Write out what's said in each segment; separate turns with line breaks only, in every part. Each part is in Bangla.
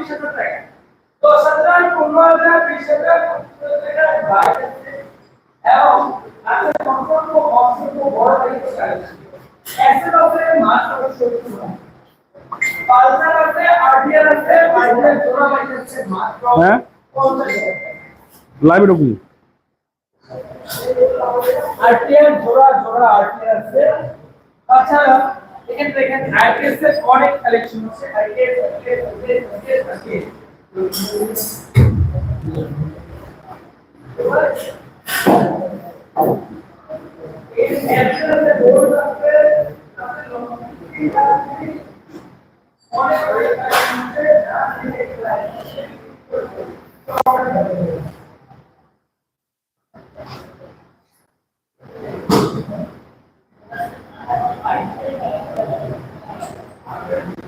বিশ হাজার টাকা দশ হাজার পনেরো হাজার বিশ হাজার পঁচিশ হাজার টাকা বাইক আছে এবং আছে সম্পূর্ণ অসংখ্য বড় গাড়ি কালেকশন অ্যাসেট আছে মাত্র সত্তর টাকা পালসার আছে আরটিআর আছে আরটিআর জোড়া বাইক আছে মাত্র
হ্যাঁ?
পঞ্চাশ হাজার টাকা
লাইভে ঢুকুন
আরটিআর জোড়া জোড়া আরটিআর আছে তাছাড়া এখানে দেখেন আইটিএস এর অনেক কালেকশন আছে it's it's it's it's it's এই অ্যাপসের বোর্ড আছে অনেক কালেকশন আছে Yeah.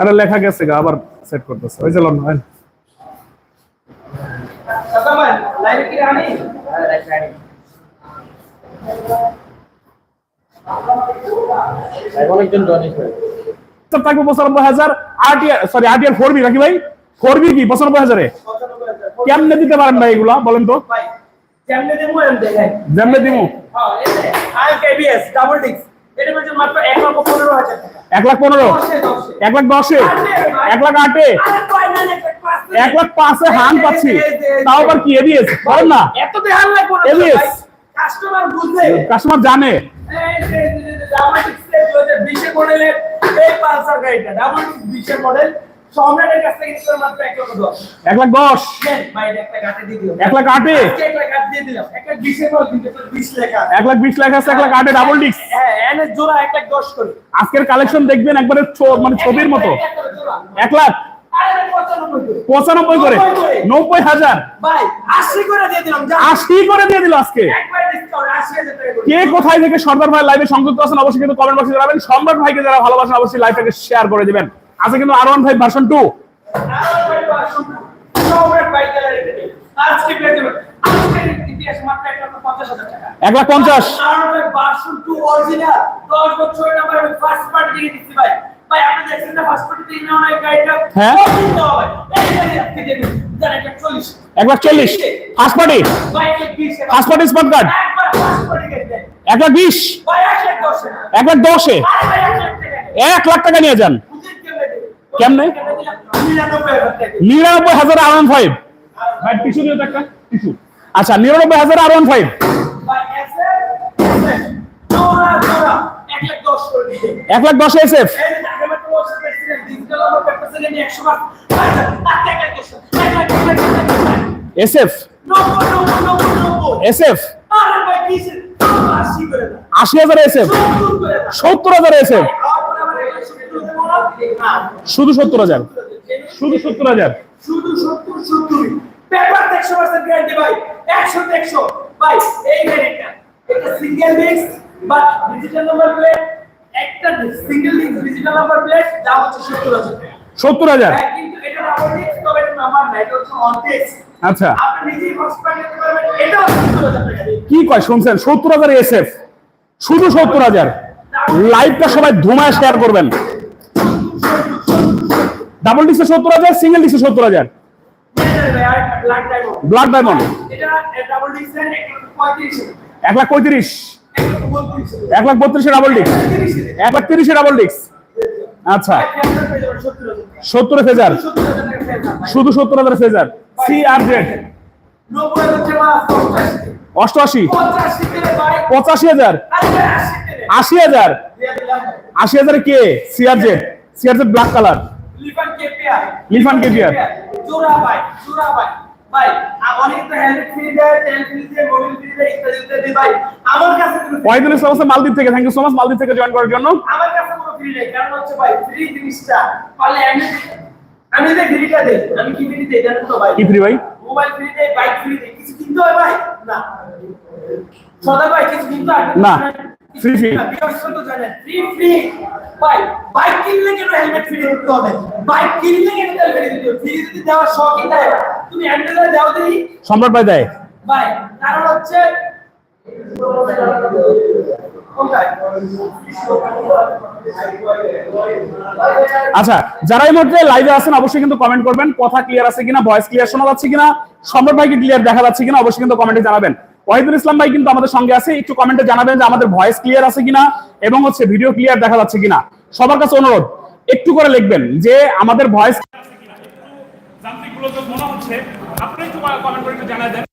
আরে লেখা গেছে গা আবার সেট করতেছে। ওই যে লন
ভাই
তো থাকবে পঁচানব্বই হাজার সরি আরটিআর ফোর বি নাকি ভাই? ফোর বি কি পঁচানব্বই হাজারে? কেমনে দিতে পারেন ভাই এগুলা বলেন তো?
ভাই যেমনে দেবো এম দেখাই
যেমনে দিমু।
হ্যাঁ এই আই কেবিএস ডাবল ডিস্ক এটা মাত্র 1 লক্ষ 15 হাজার টাকা।
এক লাখ পনেরো এক লাখ দশে এক লাখ আটে। এক লাখ পাঁচে হান পাচ্ছি। তাও আবার কি এবিএস? বলেন না। ABS
কাস্টমার
জানে
এই ডাবল ডিস্ক এর 20 মডেলের এই পালসার গাড়িটা ডাবল ডিস্ক 20 মডেল সম্রাটের কাছ থেকে নিতে মাত্র 1 লক্ষ 10
এক লাখ দশ।
দেন ভাই একটা গাটে দিয়ে দিলাম।
এক লাখ আটে।
আজকে এক লাখ আট দিয়ে দিলাম। একটা 20 এর মধ্যে 20 লেখা আছে।
লাখ বিশ লাখ আছে এক লাখ আটে ডাবল ডিস্ক
হ্যাঁ এনে জোড়া এক লাখ 10 করে।
আজকের কালেকশন দেখবেন একবারে মানে ছবির মতো। এক লাখ
আরে 95 করে।
পঁচানব্বই করে। নব্বই হাজার।
ভাই 80 করে দিয়ে দিলাম যা।
আশি করে দিয়ে দিল আজকে।
একবার ডিসকাউন্ট 80000 টাকা করে।
কে কোথায় থেকে সর্দার ভাই লাইভে সংযুক্ত আছেন অবশ্যই কিন্তু কমেন্ট বক্সে জানাবেন। সম্রাট ভাইকে যারা ভালোবাসেন অবশ্যই লাইভটাকে শেয়ার করে দিবেন। আছে কিন্তু আর ওয়ান ফাইভ ভার্সন টু
আর ভাই বাসন সম্রাট বাইক গ্যালারি থেকে আজকে পেয়ে যাবেন আজকের ইতিহাস মাত্র 1 লক্ষ 50 হাজার টাকা
এক লাখ পঞ্চাশ।
আর ভাই বাসন টু অরিজিনাল 10 বছর নাম্বার আমি ফার্স্ট পার্টি দিয়ে দিচ্ছি ভাই ভাই আপনি দেখছেন না ফার্স্ট পার্টি দিয়ে নেওয়া এই গাড়িটা
হ্যাঁ।
কত দাও ভাই এই গাড়ি আপনি দিয়ে দিন জানেন এটা 40
এক লাখ চল্লিশ। ফার্স্ট পার্টি
ভাই এটা 20
ফার্স্ট পার্টি স্পট কার্ড এক লাখ বিশ।
ভাই 1 লাখ 10 টাকা
এক লাখ দশে।
আরে ভাই 1 লাখ টাকা নেই।
এক লাখ টাকা নিয়ে যান।
কেমনে? নিরানব্বই হাজার
আর ওয়ান ফাইভ। আচ্ছা নিরানব্বই হাজার আর ওয়ান ফাইভ।
এক লাখ দশ
S F. S F S F
আশি
হাজার এস এফ
সত্তর
হাজার এস এফ শুধু সত্তর হাজার। শুধু সত্তর হাজার।
শুধু সত্তর সত্তর পেপার একশো পার্সেন্ট গ্যারান্টি ভাই। একশো একশো। ভাই এই এটা সিঙ্গেল ডিস্ক বা ডিজিটাল নাম্বার প্লেট একটা single disc digital number plate দাম হচ্ছে সত্তর হাজার
সত্তর হাজার।
হ্যাঁ, কিন্তু এটা নাম্বার ডিস্ক তবে এটা নাম্বার না এটা হচ্ছে অন ডিস্ক
আচ্ছা।
আপনি নিজেই করতে পারবেন এটাও সত্তর হাজার
কি কয় শুনছেন? সত্তর হাজার এস এফ শুধু সত্তর হাজার। লাইভটা সবাই ধুমায় শেয়ার করবেন। ডাবল ডিসে সত্তর হাজার, সিঙ্গেল ডিসে সত্তর হাজার।
Black diamond. ডিস্ক এক
লাখ পঁয়ত্রিশ।
এক
লাখ বত্রিশে ডাবল ডিস্ক। এক লাখ তিরিশে ডাবল ডিস্ক। আচ্ছা।
সত্তর
ফেজার। শুধু সত্তর হাজার ফেজার। সি আর জেড। অষ্টআশি। পঁচাশি হাজার।
আশি
হাজার। আশি হাজার কে? CR Z. CR Z black colour.
Lifan KPR.
Lifan KPR.
জোড়া ভাই জোড়া ভাই। ভাই অনেকে তো হেলমেট ফ্রি দেয় তেল ফ্রি দেয় মোবিল ফ্রি দেয় ইত্যাদি ইত্যাদি। ভাই আমার কাছে
ওয়াহিদুল ইসলাম হোসেন মালদ্বীপ থেকে থ্যাংক ইউ সো মাচ মালদ্বীপ থেকে জয়েন করার জন্য।
আমার কাছে কোনো ফ্রি নেই কারণ হচ্ছে ভাই ফ্রি জিনিসটা পারলে আমি আমি যে ফ্রিটা দেই আমি কি ফ্রি দেই জানেন তো ভাই?
কি ফ্রি ভাই?
মোবাইল ফ্রি দেই বাইক ফ্রি দেই কিছু কিনতে হয় ভাই? না। সদা ভাই কিছু কিনতে হয়?
না,
ফ্রি ফ্রি ভাই বাইক কিনলে কেন হেলমেট ফ্রি দিতে হবে? বাইক কিনলে কেন ফ্রি দিতে ফ্রি যদি শখই দেয় তুমি দাও দিই
সম্রাট ভাই দেয়।
ভাই কারণ হচ্ছে
আচ্ছা যারা এই মুহূর্তে লাইভে আছেন অবশ্যই কিন্তু কমেন্ট করবেন। কথা ক্লিয়ার আছে কিনা? ভয়েস ক্লিয়ার শোনা যাচ্ছে কিনা? সম্রাট ভাইকে ক্লিয়ার দেখা যাচ্ছে কিনা? অবশ্যই কিন্তু কমেন্টে জানাবেন। ওয়াহিদুল ইসলাম ভাই কিন্তু আমাদের সঙ্গে আছে, একটু কমেন্টে জানাবেন যে আমাদের ভয়েস ক্লিয়ার আছে কিনা এবং হচ্ছে ভিডিও ক্লিয়ার দেখা যাচ্ছে কিনা। সবার কাছে অনুরোধ, একটু করে লিখবেন যে আমাদের ভয়েস মনে হচ্ছে, আপনি একটু কমেন্ট করে জানায় দেন।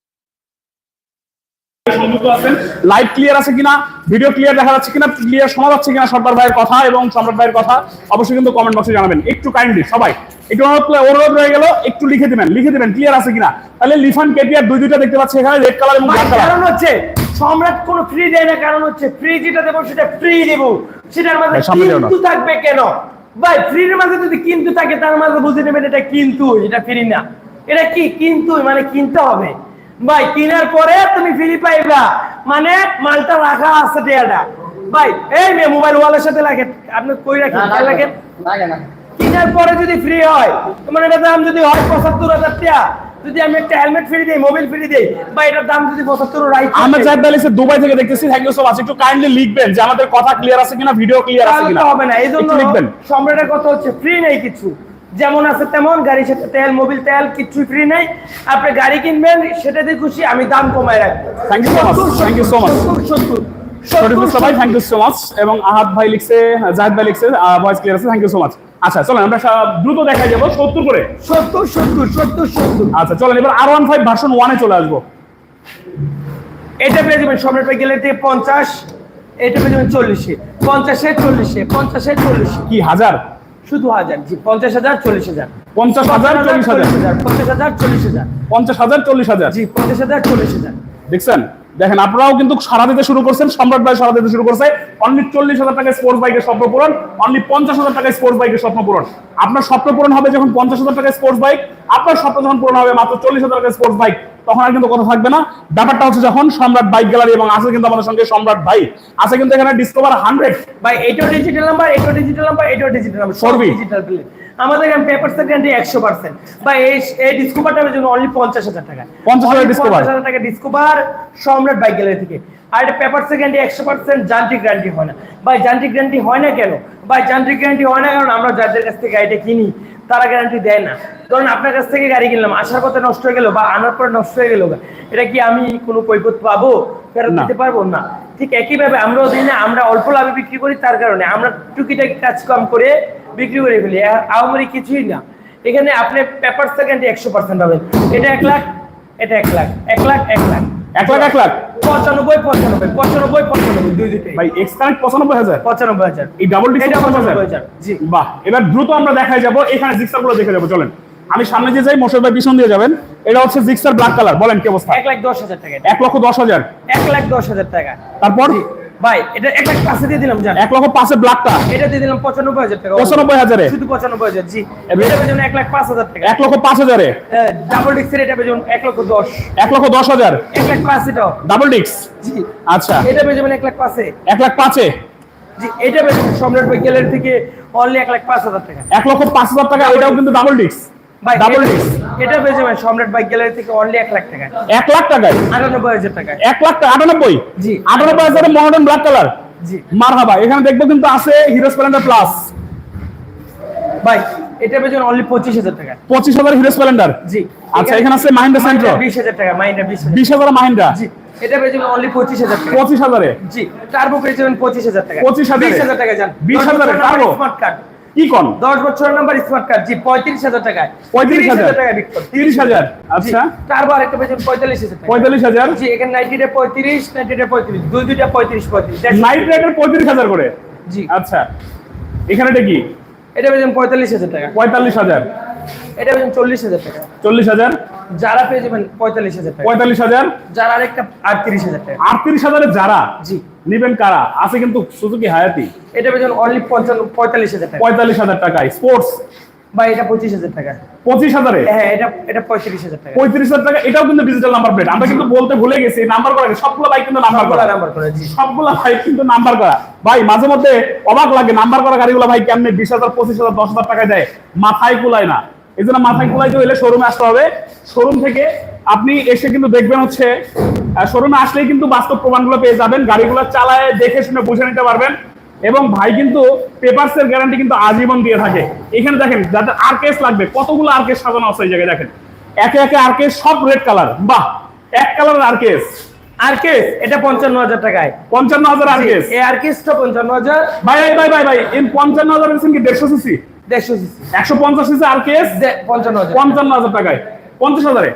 লাইভ ক্লিয়ার আছে কিনা ভিডিও ক্লিয়ার দেখা যাচ্ছে কিনা ক্লিয়ার শোনা যাচ্ছে কিনা সর্দার ভাইয়ের কথা এবং সম্রাট ভাইয়ের কথা, অবশ্যই কিন্তু কমেন্ট বক্সে জানাবেন। একটু কাইন্ডলি সবাই। একটু অনুরোধ রয়ে গেল একটু লিখে দিবেন লিখে দিবেন ক্লিয়ার আছে কিনা? তাহলে লিফান কেটিআর দুই দুইটা দেখতে পাচ্ছি এখানে রেড কালার এবং ব্ল্যাক কালার
কারণ হচ্ছে সম্রাট কোনো ফ্রি দেয় না কারণ হচ্ছে ফ্রি যেটা দেবো সেটা ফ্রি দেব। সেটার মাঝে। কিন্তু থাকবে কেন? ভাই ফ্রির মাঝে যদি কিন্তু থাকে তার মাঝে বুঝে নেবেন এটা কিন্তু এটা ফ্রি না। এটা কি কিন্তু মানে কিনতে হবে। ভাই কেনার পরে তুমি ফ্রি পাইবা। মানে মালটা রাখা আছে টেয়াটা ভাই এই মেয়ে মোবাইল ওয়ালের সাথে লাগে। আপনি কই রাখেন? রাখেন? কেনার পরে যদি ফ্রি হয় তোমার এটার দাম যদি হয় পঁচাত্তর হাজার টাকা। যদি আমি একটা হেলমেট ফ্রি দিই মোবাইল ফ্রি দিই বা এটার দাম যদি পঁচাত্তর রাইট
আহমেদ জাহেদ আলী দুবাই থেকে দেখতেছি। থ্যাংক ইউ সো মাচ একটু কাইন্ডলি লিখবেন যে আমাদের কথা ক্লিয়ার আছে কিনা ভিডিও ক্লিয়ার আছে কিনা।
হবে না এই জন্য
লিখবেন।
সম্রাটের কথা হচ্ছে ফ্রি নেই কিছু। যেমন আছে তেমন গাড়ির সাথে তেল মোবিল তেল কিছু ফ্রি নেই। আপনি গাড়ি কিনবেন সেটাতে খুশি আমি দাম কমায় রাখব।
Thank you so much. Thank you so much.
সত্তর
মুস্তাফা ভাই থ্যাংক ইউ সো মাচ এবং আহাদ ভাই লিখছে জাহেদ ভাই লিখছে ভয়েস ক্লিয়ার আছে। থ্যাংক ইউ সো মাচ আচ্ছা চলেন আমরা দ্রুত দেখা যাব। সত্তর করে।
সত্তর সত্তর সত্তর সত্তর।
আচ্ছা চলেন এবার আর ওয়ান ফাইভ ভার্সন ওয়ানে চলে আসব।
এটা পেয়ে যাবেন সম্রাট ভাই গেলে পঞ্চাশ এটা পেয়ে যাবেন চল্লিশে। পঞ্চাশে চল্লিশে পঞ্চাশে চল্লিশে।
কি হাজার?
শুধু হাজার জি পঞ্চাশ হাজার চল্লিশ হাজার
পঞ্চাশ হাজার চল্লিশ হাজার।
পঞ্চাশ হাজার চল্লিশ হাজার।
পঞ্চাশ হাজার চল্লিশ হাজার।
জি পঞ্চাশ হাজার চল্লিশ হাজার।
দেখছেন? দেখেন আপনারাও কিন্তু সারা দিতে শুরু করছেন সম্রাট ভাই সারা দিতে শুরু করছে। অনলি চল্লিশ হাজার টাকা স্পোর্টস বাইকের স্বপ্ন পূরণ অনলি পঞ্চাশ হাজার টাকা স্পোর্টস বাইকের স্বপ্ন পূরণ। আপনার স্বপ্ন পূরণ হবে যখন পঞ্চাশ হাজার টাকা স্পোর্টস বাইক আপনার স্বপ্ন যখন পূরণ হবে মাত্র চল্লিশ হাজার টাকা স্পোর্টস বাইক তখন আর কিন্তু কথা থাকবে না। ব্যাপারটা হচ্ছে যখন সম্রাট বাইক গ্যালারি এবং আছে কিন্তু আমাদের সঙ্গে সম্রাট ভাই আছে কিন্তু এখানে ডিসকভার হান্ড্রেড
ভাই এটাও ডিজিটাল নাম্বার এটাও ডিজিটাল নাম্বার এটাও ডিজিটাল নাম্বার
সবই।
ডিজিটাল প্লে আমাদের এখানে পেপার সেকেন্ডে একশো পার্সেন্ট বা এই এই ডিসকভারটার জন্য অনলি পঞ্চাশ হাজার টাকা।
50,000 Discover।
পঞ্চাশ হাজার টাকা ডিসকভার সম্রাট বাইক গ্যালারি থেকে। আর এটা পেপার সেকেন্ডে একশো পার্সেন্ট যান্ত্রিক গ্যারান্টি হয় না। ভাই যান্ত্রিক গ্যারান্টি হয় না কেন? ভাই যান্ত্রিক গ্যারান্টি হয় না কারণ আমরা যাদের কাছ থেকে গাড়িটা কিনি তারা গ্যারান্টি দেয় না। ধরুন আপনার কাছ থেকে গাড়ি কিনলাম আসার পথে নষ্ট হয়ে গেল বা আনার পরে নষ্ট হয়ে গেল। এটা কি আমি কোনো কৈফত পাবো? ফেরত দিতে পারব না। ঠিক একইভাবে আমরাও দিই না আমরা অল্প লাভে বিক্রি করি তার কারণে আমরা টুকিটাকি কাজ কম করে বিক্রি করে ফেলি। আহামরি কিছুই না। এখানে আপনি পেপার সেকেন্ড একশো পার্সেন্ট পাবেন। এটা এক লাখ এটা এক লাখ এক লাখ এক লাখ।
এক লাখ এক লাখ?
পঁচানব্বই পঁচানব্বই পঁচানব্বই পঁচানব্বই দুই
ভাই এক্স পঁচানব্বই হাজার?
পঁচানব্বই হাজার।
এই ডাবল ডিস্ক
এটা
পঞ্চাশ হাজার?
জি।
বাহ এবার দ্রুত আমরা দেখাই যাব এখানে দেখে যাব চলেন। আমি সামনে যে যাই মোশর ভাই পিছন দিয়ে যাবেন। এটা হচ্ছে জিক্সার ব্ল্যাক কালার বলেন কি অবস্থা?
এক লাখ দশ হাজার টাকা এটা।
এক লক্ষ দশ হাজার।
এক লাখ দশ হাজার টাকা।
তারপর?
ভাই এটা এক লাখ পাঁচে দিয়ে দিলাম জান।
এক লক্ষ পাঁচে ব্ল্যাকটা
এটা দিয়ে দিলাম পঁচানব্বই হাজার টাকা।
পঁচানব্বই হাজারে।
শুধু পঁচানব্বই হাজার জি।
এবার-
এটা পেছনে এক লাখ পাঁচ হাজার টাকা।
এক লক্ষ পাঁচ হাজারে।
ডাবল ডিক্সের এটা পেছনে এক লক্ষ দশ।
এক লক্ষ দশ হাজার।
এক লাখ পাঁচ এটাও।
ডাবল ডিক্স
জি।
আচ্ছা।
এটা পেছনে এক লাখ পাঁচে।
এক লাখ পাঁচে?
জি এটা পেছনে সম্রাট ভাই গ্যালারি থেকে অনলি এক লাখ পাঁচ হাজার টাকা।
এক লক্ষ পাঁচ হাজার টাকা এটাও কিন্তু ডাবল ডিক্স
ভাই
ডাবল
এটা-
ডিক্স
এটা সম্রাট বাইক গ্যালারি থেকে অনলি এক লাখ টাকা
এক লাখ টাকায়?
আটানব্বই হাজার টাকা
এক লাখ টাকা আটানব্বই?
জি।
আটানব্বই হাজারে মহাডার্ন ব্ল্যাক কালার
জি।
মার এখানে দেখব কিন্তু আছে হিরো স্প্লেন্ডার প্লাস
ভাই এটা পেছনে অনলি পঁচিশ হাজার টাকা
পঁচিশ হাজার হিরো স্প্লেন্ডার
জি।
আচ্ছা এখানে আছে মাহিন্দ্রা সেন্ট্রো
বিশ হাজার টাকা মাইন্ডা বিশ হাজার।
মাহিন্দ্রা
জি এটা পেছনে অনলি পঁচিশ হাজার টাকা
পঁচিশ হাজারে?
জি টার্বো পেয়ে যাবেন পঁচিশ হাজার টাকা
25,000
হাজার? টাকা যান।
20,000 turbo?
স্মার্ট কার্ড
কি কোন?
দশ বছরের নাম্বার স্মার্ট কার্ড জি পঁয়ত্রিশ হাজার টাকায়।
পঁয়ত্রিশ হাজার
টাকা বিক্রি
তিরিশ হাজার? আচ্ছা।
চারবার একটা পেয়েছেন পঁয়তাল্লিশ হাজার টাকা।
পঁয়তাল্লিশ হাজার?
জি এখানে নাইনটিটা পঁয়ত্রিশ নাইনটিটা পঁয়ত্রিশ। দুই দুইটা পঁয়ত্রিশ পঁয়ত্রিশ।
নাইট রাইডার পঁয়ত্রিশ হাজার করে?
জি।
আচ্ছা। এখানে এটা কি?
এটা পেয়েছেন পঁয়তাল্লিশ হাজার টাকা।
পঁয়তাল্লিশ হাজার।
এটা চল্লিশ হাজার টাকা।
চল্লিশ হাজার?
যারা পেয়ে যাবেন পঁয়তাল্লিশ হাজার টাকা।
পঁয়তাল্লিশ হাজার?
যারা আরেকটা আটত্রিশ হাজার টাকা।
আটত্রিশ হাজারের যারা?
জি।
নিবেন কারা? আছে কিন্তু সুজুকি হায়াতি
এটা পেয়ে যাবেন অনলি পঞ্চান্ন পঁয়তাল্লিশ হাজার টাকা।
পঁয়তাল্লিশ হাজার টাকায় স্পোর্টস
বা এটা পঁচিশ হাজার টাকা।
পঁচিশ হাজারে?
হ্যাঁ এটা এটা পঁয়ত্রিশ হাজার টাকা।
পঁয়ত্রিশ হাজার টাকা এটাও কিন্তু ডিজিটাল নাম্বার প্লেট আমরা কিন্তু বলতে ভুলে গেছি নাম্বার করা সবগুলো বাইক কিন্তু নাম্বার করা।
নাম্বার করে জি।
সবগুলো বাইক কিন্তু নাম্বার করা। ভাই মাঝে মধ্যে অবাক লাগে নাম্বার করা গাড়িগুলো ভাই কেমনে বিশ হাজার পঁচিশ হাজার দশ হাজার টাকায় দেয়। মাথায় কুলায় না। এই জন্য মাথায় কুলাইতে হইলে শোরুমে আসতে হবে। শোরুম থেকে আপনি এসে কিন্তু দেখবেন হচ্ছে শোরুমে আসলেই কিন্তু বাস্তব প্রমাণগুলো পেয়ে যাবেন গাড়িগুলো চালায় দেখে শুনে বুঝে নিতে পারবেন এবং ভাই কিন্তু পেপারস এর গ্যারান্টি কিন্তু আজীবন দিয়ে থাকে। এখানে দেখেন যাদের আর কেস লাগবে কতগুলো আর কেস সাজানো আছে এই জায়গায় দেখেন। একে একে আর কেস সব রেড কালার বাহ এক কালার আর কেস
আর কেস এটা পঞ্চান্ন হাজার টাকায়।
পঞ্চান্ন হাজার আর কেস
এই আর কেসটা পঞ্চান্ন হাজার।
ভাই ভাই ভাই ভাই এই পঞ্চান্ন হাজার কি দেড়শো সিসি
দেড়শো সিসি।
একশো পঞ্চাশ সিসি আর কেস?
পঞ্চান্ন হাজার
পঞ্চান্ন হাজার টাকায়। পঞ্চাশ হাজারে?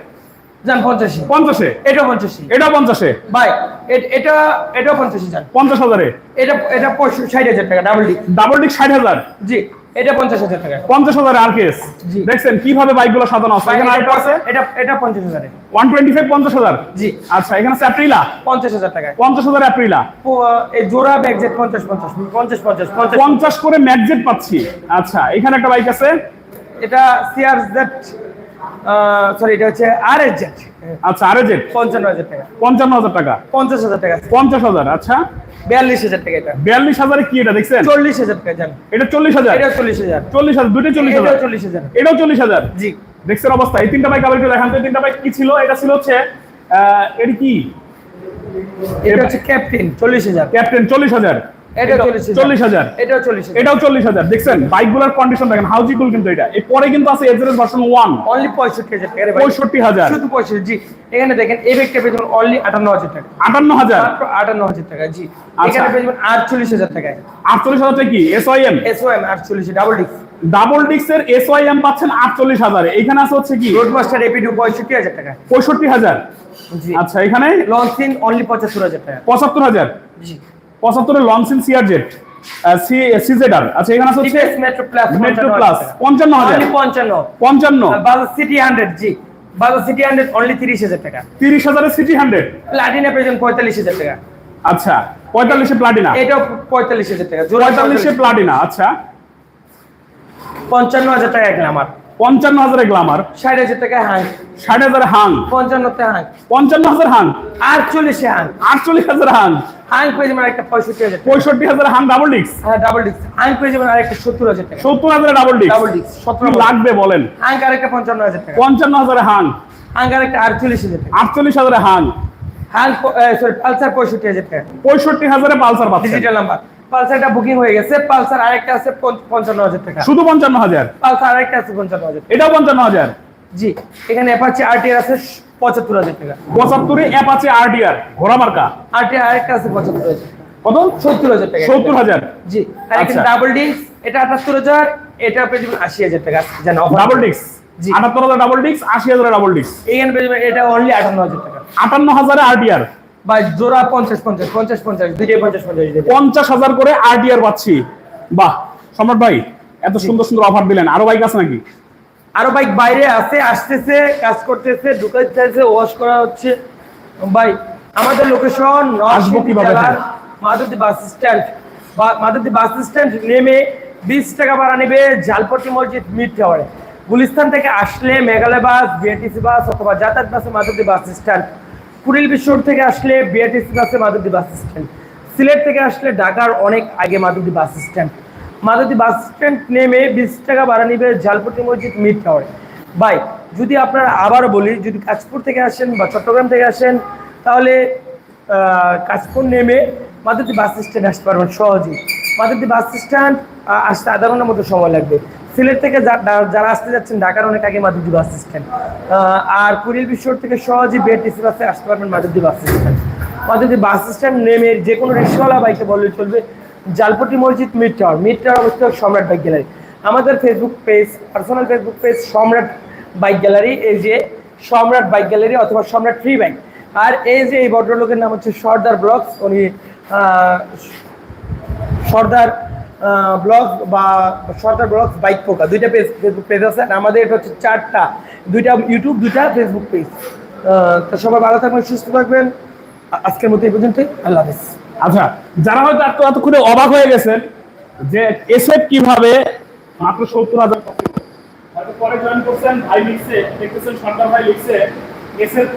যান পঞ্চাশি।
পঞ্চাশে?
এটা পঞ্চাশি।
এটা পঞ্চাশে?
ভাই এটা এটা এটাও পঞ্চাশি যান
পঞ্চাশ হাজারে?
এটা এটা ষাট হাজার টাকা ডাবল ডি
ডাবল ডিক ষাট হাজার?
জি। এটা পঞ্চাশ হাজার টাকা।
পঞ্চাশ হাজারে আর কেস।
জি।
দেখছেন কীভাবে বাইকগুলো সাজানো আছে? এখানে আরেকটা আছে?
এটা এটা পঞ্চাশ হাজারে।
ওয়ান টোয়েন্টি ফাইভ পঞ্চাশ হাজার?
জি।
আচ্ছা এখানে আছে অ্যাপ্রিলা?
পঞ্চাশ হাজার টাকায়।
পঞ্চাশ হাজার অ্যাপ্রিলা?
প- এই জোড়া ব্যাগ জেট পঞ্চাশ পঞ্চাশ পঞ্চাশ পঞ্চাশ পঞ্চাশ।
পঞ্চাশ করে ম্যাগজেট পাচ্ছি। আচ্ছা এখানে একটা বাইক আছে।
এটা সিআর জেট সরি এটা হচ্ছে আর এস জেট
আচ্ছা আরে জেট
পঞ্চান্ন হাজার টাকা।
পঞ্চান্ন হাজার টাকা।
পঞ্চাশ হাজার টাকা।
পঞ্চাশ হাজার আচ্ছা।
বিয়াল্লিশ হাজার টাকা এটা।
বিয়াল্লিশ হাজারে কি এটা দেখছেন?
চল্লিশ হাজার টাকা জান।
এটা চল্লিশ হাজার।
এটা চল্লিশ হাজার।
চল্লিশ হাজার দুটো চল্লিশ হাজার।
চল্লিশ হাজার।
এটাও চল্লিশ হাজার।
জি।
দেখছেন অবস্থা। এই তিনটা বাইক আবার একটু দেখান তো তিনটা বাইক কি ছিল? এটা ছিল হচ্ছে এটি কি?
এটা হচ্ছে ক্যাপ্টেন চল্লিশ হাজার।
ক্যাপ্টেন চল্লিশ হাজার।
এটাও চল্লিশ হাজার।
দেখছেন বাইকগুলোর কন্ডিশন দেখেন হাউজিকুল কিন্তু এটা। পরে কিন্তু আছে এফজেড ভার্সন ওয়ান
অনলি পঁয়ষট্টি হাজার টাকা। রে
পঁয়ষট্টি হাজার।
শুধু পঁয়ষট্টি জি। এখানে দেখেন এই ব্যাগটা পেয়ে যাবেন অনলি আটান্ন হাজার টাকা।
আটান্ন হাজার।
আটান্ন হাজার টাকা জি।
আচ্ছা।
এখানে পেয়ে যাবেন আটচল্লিশ হাজার টাকায়।
আটচল্লিশ হাজার টাকা কি? S Y M
S O M আটচল্লিশ ডাবল ডিক্স
ডাবল ডিক্সের এস ওয়াই এম পাচ্ছেন আটচল্লিশ হাজার। এখানে আছে হচ্ছে কি?
রোড মাস্টার এপিডু পঁয়ষট্টি হাজার টাকা।
পঁয়ষট্টি হাজার।
জি।
আচ্ছা এখানে?
লঞ্চিন অনলি পঁচাত্তর হাজার টাকা।
পঁচাত্তর হাজার।
জি।
পঁচাত্তরের লঞ্চিন সিআর জেট সিজেডার আচ্ছা এখানে আছে হচ্ছে
মেট্রো প্লাস
মেট্রো প্লাস পঞ্চান্ন হাজার
অনলি পঞ্চান্ন
পঞ্চান্ন।
বাজাজ সিটি হান্ড্রেড জি। বাজাজ সিটি হান্ড্রেড অনলি তিরিশ হাজার টাকা।
তিরিশ হাজারের সিটি হান্ড্রেড
প্লাটিনা পেয়ে যাবেন পঁয়তাল্লিশ হাজার টাকা।
আচ্ছা পঁয়তাল্লিশে প্লাটিনা
এটাও পঁয়তাল্লিশ হাজার টাকা। জোড়া
পঁয়তাল্লিশে প্লাটিনা আচ্ছা।
পঞ্চান্ন হাজার টাকা একটা আমার
পঞ্চান্ন হাজারে গ্লামার
ষাট হাজার টাকা হাং
ষাট হাজার হাং
পঞ্চান্নতে হাং
পঞ্চান্ন হাজার হাং
আটচল্লিশে হাং
আটচল্লিশ হাজার হাং
হাং পেয়ে যাবেন আরেকটা পঁয়ষট্টি হাজার
পঁয়ষট্টি হাজার হাং ডাবল ডিক্স
হ্যাঁ ডাবল ডিস্ক হাং পেয়ে যাবেন আরেকটা সত্তর হাজার টাকা।
সত্তর হাজারে ডাবল ডিক্স
ডাবল ডিস্ক সত্তর
লাগবে বলেন?
হাং আরেকটা পঞ্চান্ন হাজার টাকা।
পঞ্চান্ন হাজারে হাং
হাং আরেকটা আটচল্লিশ হাজার টাকা।
আটচল্লিশ হাজারে হাং
হাং সরি পালসার পঁয়ষট্টি হাজার টাকা।
পঁয়ষট্টি হাজারে পালসার পাচ্ছেন।
ডিজিটাল নাম্বার পালসারটা বুকিং হয়ে গেছে। পালসার আরেকটা আছে পঞ্চান্ন হাজার টাকা।
শুধু পঞ্চান্ন হাজার?
পালসার আরেকটা আছে পঞ্চান্ন হাজার
এটাও পঞ্চান্ন হাজার?
জি এখানে অ্যাপাচি আরটিআর আছে। পঁচাত্তর হাজার টাকা।
পঁচাত্তরে অ্যাপাচে আরডিআর ঘোড়া মার্কা।
আরটিআর আরেকটা আছে পঁচাত্তর হাজার।
কত?
সত্তর হাজার টাকা।
সত্তর হাজার?
জি আর এখানে
আচ্ছা।
ডাবল ডিস্ক এটা আটাত্তর হাজার এটা আশি হাজার টাকা জান
ডাবল ডিক্স
জি।
আটাত্তর হাজার ডাবল ডিক্স আশি হাজার ডাবল ডিক্স
এখানে পেয়ে যাবেন এটা অনলি আটান্ন হাজার টাকা।
আটান্ন হাজারে আরডিআর
বা জোড়া পঞ্চাশ পঞ্চাশ পঞ্চাশ পঞ্চাশ দুইটাই। পঞ্চাশ। পঞ্চাশ
হাজার করে আরডিআর পাচ্ছি। বাহ সম্রাট ভাই এত সুন্দর সুন্দর অফার দিলেন। আরও বাইক আছে নাকি?
আরও বাইক বাইরে আছে আসতেছে কাজ করতেছে ঢুকাইতেছে ওয়াশ করা হচ্ছে। ভাই আমাদের লোকেশন
আসব কীভাবে?
Madhabdi bus stand. Madhabdi bus stand নেমে বিশ টাকা ভাড়া নেবে জালপট্টি মসজিদ মিড টাওয়ারে। গুলিস্তান থেকে আসলে মেঘালয় বাস বিআরটিসি বাস অথবা যাতায়াত বাসে মাধবদী বাস স্ট্যান্ড। কুড়িল বিশ্বর থেকে আসলে বিআরটিসি বাসে মাধবদী বাস স্ট্যান্ড। সিলেট থেকে আসলে ঢাকার অনেক আগে Madhabdi bus stand. Madhabdi bus stand নেমে বিশ টাকা ভাড়া নিবে জালপট্টি মসজিদ মিড টাওয়ারে। বাই যদি আপনারা আবারও বলি যদি কাজপুর থেকে আসেন বা চট্টগ্রাম থেকে আসেন তাহলে আহ, কাশপুর নেমে মাধবদী বাস স্ট্যান্ড আসতে পারবেন সহজেই। মাধবদী বাস স্ট্যান্ড আসতে আধা ঘণ্টার মতো সময় লাগবে। সিলেট থেকে যারা আসতে যাচ্ছেন ঢাকার অনেক আগে মাধবদী বাস স্ট্যান্ড। আর কুড়িল বিশ্বর থেকে সহজেই বিআরটিসি বাসে আসতে পারবেন Madhabdi bus stand. Madhabdi bus stand নেমে যে কোনো রিক্সাওয়ালা বাইকে বললে চলবে। জালপট্টি মসজিদ মিড টাওয়ার মিড টাওয়ার অবস্থিত সম্রাট বাইক গ্যালারি। আমাদের Facebook page personal Facebook page Samrat bike gallery, এই যে সম্রাট বাইক গ্যালারি অথবা সম্রাট ফ্রি বাইক আর এই যে এই ভদ্রলোকের নাম হচ্ছে সর্দার ব্লগস, উনি সর্দার ব্লগ বা সরকার ব্লগ বাইক পোকা। দুইটা পেজ ফেসবুক পেজ আছে। আর আমাদের এটা হচ্ছে চারটা। দুইটা ইউটিউব দুইটা ফেসবুক পেজ তো সবাই ভালো থাকবেন, সুস্থ থাকবেন। আজকের মতো এই পর্যন্তই। আল্লাহ হাফিজ।
আচ্ছা যারা হয়তো এত এতক্ষণে অবাক হয়ে গেছেন যে এসএফ কীভাবে মাত্র সত্তর হাজার হয়তো পরে জয়েন করছেন, ভাই লিখছে, দেখতেছেন সরকার ভাই লিখছে, এসএফ